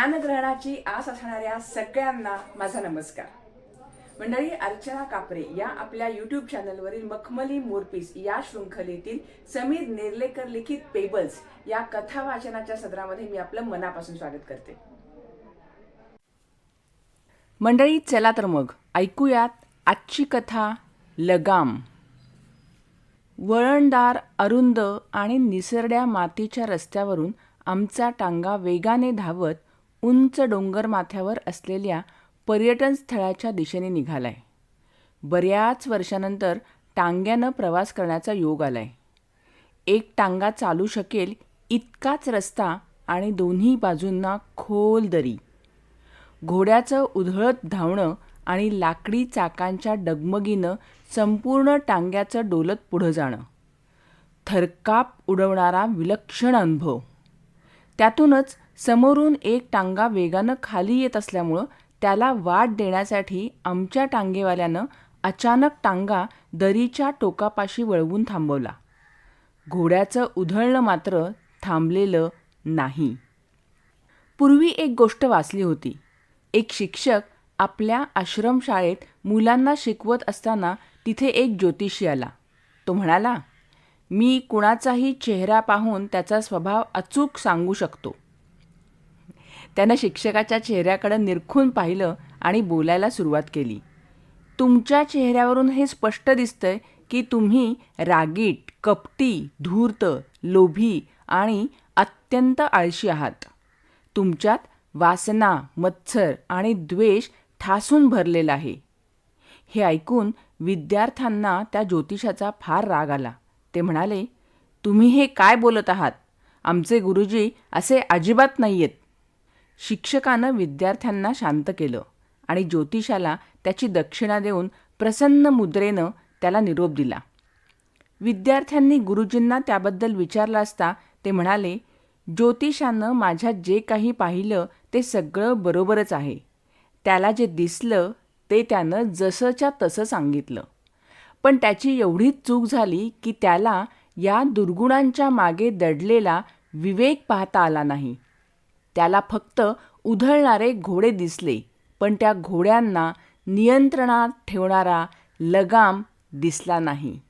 ज्ञानग्रहणाची आस असणाऱ्या सगळ्यांना माझा नमस्कार. मंडळी अर्चना कापरे या आपल्या युट्यूब चॅनलवरील मखमली मोरपीस या शृंखलेतील समीर नेर्लेकर लिखित पेबल्स या कथा वाचनाच्या सदरामध्ये मी आपलं मनापासून स्वागत करते. मंडळी चला तर मग ऐकूयात आजची कथा लगाम. वळणदार अरुंद आणि निसरड्या मातीच्या रस्त्यावरून आमचा टांगा वेगाने धावत उंच डोंगर माथ्यावर असलेल्या पर्यटन स्थळाच्या दिशेने निघालाय. बऱ्याच वर्षानंतर टांग्यानं प्रवास करण्याचा योग आलाय. एक टांगा चालू शकेल इतकाच रस्ता आणि दोन्ही बाजूंना खोल दरी. घोड्याचं उधळत धावणं आणि लाकडी चाकांच्या डगमगीनं संपूर्ण टांग्याचं डोलत पुढं जाणं. थरकाप उडवणारा विलक्षण अनुभव. त्यातूनच समोरून एक टांगा वेगानं खाली येत असल्यामुळं त्याला वाट देण्यासाठी आमच्या टांगेवाल्यानं अचानक टांगा दरीच्या टोकापाशी वळवून थांबवला. घोड्याचं उधळणं मात्र थांबलेलं नाही. पूर्वी एक गोष्ट वाचली होती. एक शिक्षक आपल्या आश्रमशाळेत मुलांना शिकवत असताना तिथे एक ज्योतिषी आला. तो म्हणाला मी कुणाचाही चेहरा पाहून त्याचा स्वभाव अचूक सांगू शकतो. त्यानं शिक्षकाच्या चेहऱ्याकडं निरखून पाहिलं आणि बोलायला सुरुवात केली. तुमच्या चेहऱ्यावरून हे स्पष्ट दिसतंय की तुम्ही रागीट कपटी धूर्त लोभी आणि अत्यंत आळशी आहात. तुमच्यात वासना मत्सर आणि द्वेष ठासून भरलेला आहे. हे ऐकून विद्यार्थ्यांना त्या ज्योतिषाचा फार राग आला. ते म्हणाले तुम्ही हे काय बोलत आहात? आमचे गुरुजी असे अजिबात नाही आहेत शिक्षकानं विद्यार्थ्यांना शांत केलं आणि ज्योतिषाला त्याची दक्षिणा देऊन प्रसन्न मुद्रेनं त्याला निरोप दिला. विद्यार्थ्यांनी गुरुजींना त्याबद्दल विचारलं असता ते म्हणाले ज्योतिषानं माझ्यात जे काही पाहिलं ते सगळं बरोबरच आहे. त्याला जे दिसलं ते त्यानं जसंच्या तसं सांगितलं. पण त्याची एवढीच चूक झाली की त्याला या दुर्गुणांच्या मागे दडलेला विवेक पाहता आला नाही. त्याला फक्त उधळणारे घोडे दिसले पण त्या घोड्यांना नियंत्रणात ठेवणारा लगाम दिसला नाही.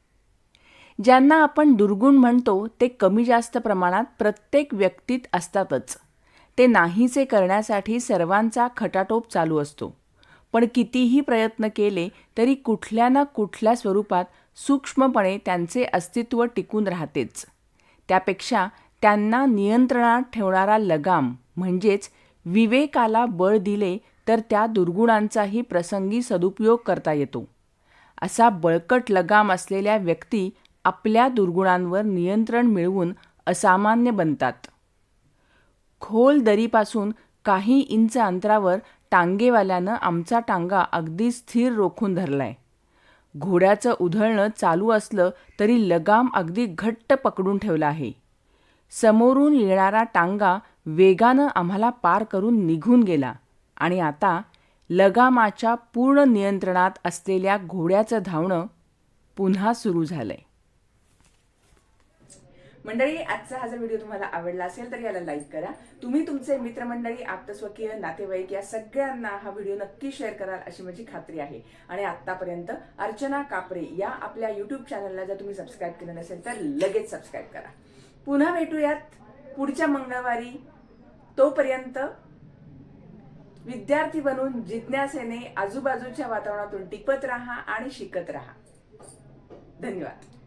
ज्यांना आपण दुर्गुण म्हणतो ते कमी जास्त प्रमाणात प्रत्येक व्यक्तीत असतातच. ते नाहीसे करण्यासाठी सर्वांचा खटाटोप चालू असतो. पण कितीही प्रयत्न केले तरी कुठल्या ना कुठल्या स्वरूपात सूक्ष्मपणे त्यांचे अस्तित्व टिकून राहतेच. त्यापेक्षा त्यांना नियंत्रणात ठेवणारा लगाम म्हणजेच विवेकाला बळ दिले तर त्या दुर्गुणांचाही प्रसंगी सदुपयोग करता येतो. असा बळकट लगाम असलेल्या व्यक्ती आपल्या दुर्गुणांवर नियंत्रण मिळवून असामान्य बनतात. खोल दरीपासून काही इंच अंतरावर टांगेवाल्यानं आमचा टांगा अगदी स्थिर रोखून धरलाय. घोड्याचं उधळणं चालू असलं तरी लगाम अगदी घट्ट पकडून ठेवला आहे. समोरून येणारा टांगा वेगानं आम्हाला पार करून निघून गेला आणि आता लगामाच्या पूर्ण नियंत्रणात असलेल्या घोड्याचं धावणं पुन्हा सुरू झालंय. मंडळी आजचा हा जर व्हिडिओ तुम्हाला आवडला असेल तर याला लाईक करा. तुम्ही तुमचे मित्रमंडळी आप्तस्वकीय नातेवाईक या सगळ्यांना हा व्हिडिओ नक्की शेअर कराल अशी माझी खात्री आहे. आणि आतापर्यंत अर्चना कापरे या आपल्या युट्यूब चॅनलला जर तुम्ही सबस्क्राईब केलं नसेल तर लगेच सबस्क्राईब करा. पुन्हा भेटूयात. पुढच्या मंगळवारी तोपर्यंत विद्यार्थी बनून जिज्ञासेने आजूबाजूच्या वातावरणातून टिकत राहा आणि शिकत राहा. धन्यवाद.